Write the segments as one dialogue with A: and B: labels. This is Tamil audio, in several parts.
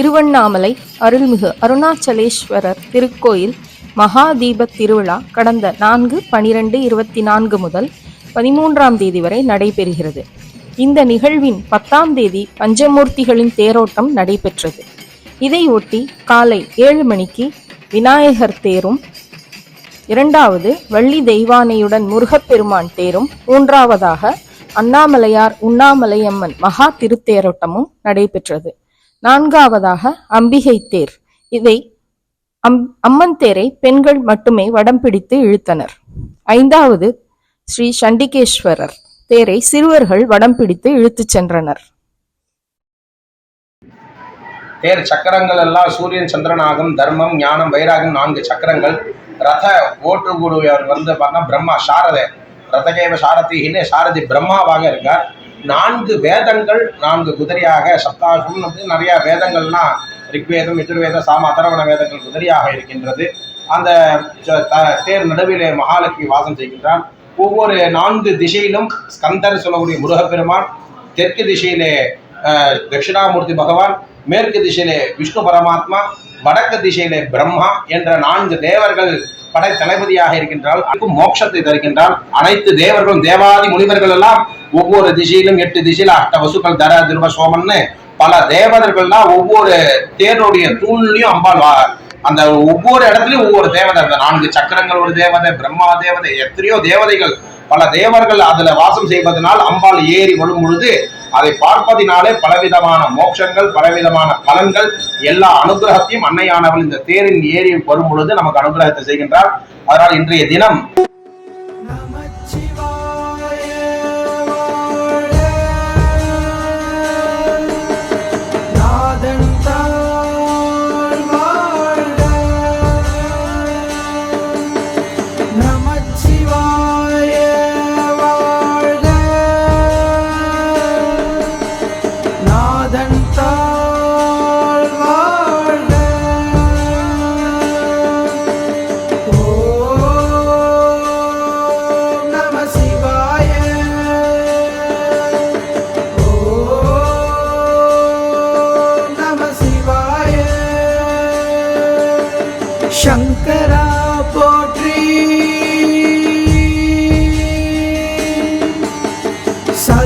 A: திருவண்ணாமலை அருள்மிகு அருணாச்சலேஸ்வரர் திருக்கோயில் மகா திருவிழா கடந்த நான்கு பனிரெண்டு இருபத்தி நான்கு முதல் பதிமூன்றாம் தேதி வரை நடைபெறுகிறது. இந்த நிகழ்வின் பத்தாம் தேதி பஞ்சமூர்த்திகளின் தேரோட்டம் நடைபெற்றது. இதையொட்டி காலை ஏழு மணிக்கு விநாயகர் தேரும் இரண்டாவது வள்ளி தெய்வானையுடன் முருகப்பெருமான் தேரும் மூன்றாவதாக அண்ணாமலையார் உண்ணாமலையம்மன் மகா திருத்தேரோட்டமும் நடைபெற்றது. நான்காவதாக அம்பிகை தேர். இதை அம் அம்மன் தேரை பெண்கள் மட்டுமே வடம் பிடித்து இழுத்தனர். ஐந்தாவது ஸ்ரீ சண்டிகேஸ்வரர் தேரை சிறுவர்கள் வடம் பிடித்து இழுத்துச் சென்றனர்.
B: தேர் சக்கரங்கள் எல்லாம் சூரியன் சந்திரனாகும் தர்மம் ஞானம் வைராகம் நான்கு சக்கரங்கள். ரத ஓட்டுக்கூடியவர் வந்து பார்த்தா பிரம்மா சாரத. ரதகேவ சாரதின்னு சாரதி பிரம்மாவாக இருக்கார். நான்கு வேதங்கள் நான்கு குதிரையாக சப்தாசும் அப்படின்னு நிறைய வேதங்கள்லாம் ரிக்வேதம் எதிர்வேதம் சாம அதரவண வேதங்கள் குதிரையாக இருக்கின்றது. அந்த த- தேர் நடுவிலே மகாலட்சுமி வாசம் செய்கின்றான். ஒவ்வொரு நான்கு திசையிலும் ஸ்கந்தர் சொல்லக்கூடிய முருகப்பெருமான் தெற்கு திசையிலே தட்சிணாமூர்த்தி பகவான் மேற்கு திசையிலே விஷ்ணு பரமாத்மா வடக்கு திசையிலே பிரம்மா என்ற நான்கு தேவர்கள் படை தளபதியாக இருக்கின்றால் அதுக்கும் மோட்சத்தை தருகின்றால் அனைத்து தேவர்களும் தேவாதி முனிவர்கள் எல்லாம் ஒவ்வொரு திசையிலும் எட்டு திசையில அஷ்ட வசுக்கள் தர திருவ சோமன்னு பல தேவதர்கள்லாம் ஒவ்வொரு தேனுடைய தூண்லையும் அம்பாள் வா- அந்த ஒவ்வொரு இடத்துலயும் ஒவ்வொரு தேவதை அந்த நான்கு சக்கரங்கள் ஒரு தேவதை பிரம்மா தேவதை எத்தனையோ தேவதைகள். பல தேவர்கள் அதுல வாசம் செய்வதனால் அம்பாள் ஏறி வரும் பொழுது அதை பார்ப்பதினாலே பலவிதமான மோட்சங்கள் பலவிதமான பலன்கள் எல்லா அனுகிரகத்தையும் அன்னையானவள் இந்த தேரின் ஏறி வரும் பொழுது நமக்கு அனுகிரகத்தை செய்கின்றார் அதனால் இன்றைய தினம்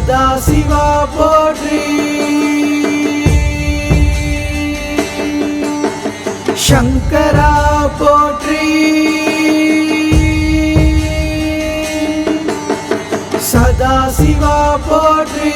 C: சதா சிவா போற்றி. சங்கரா போற்றி. சதா சிவா போற்றி.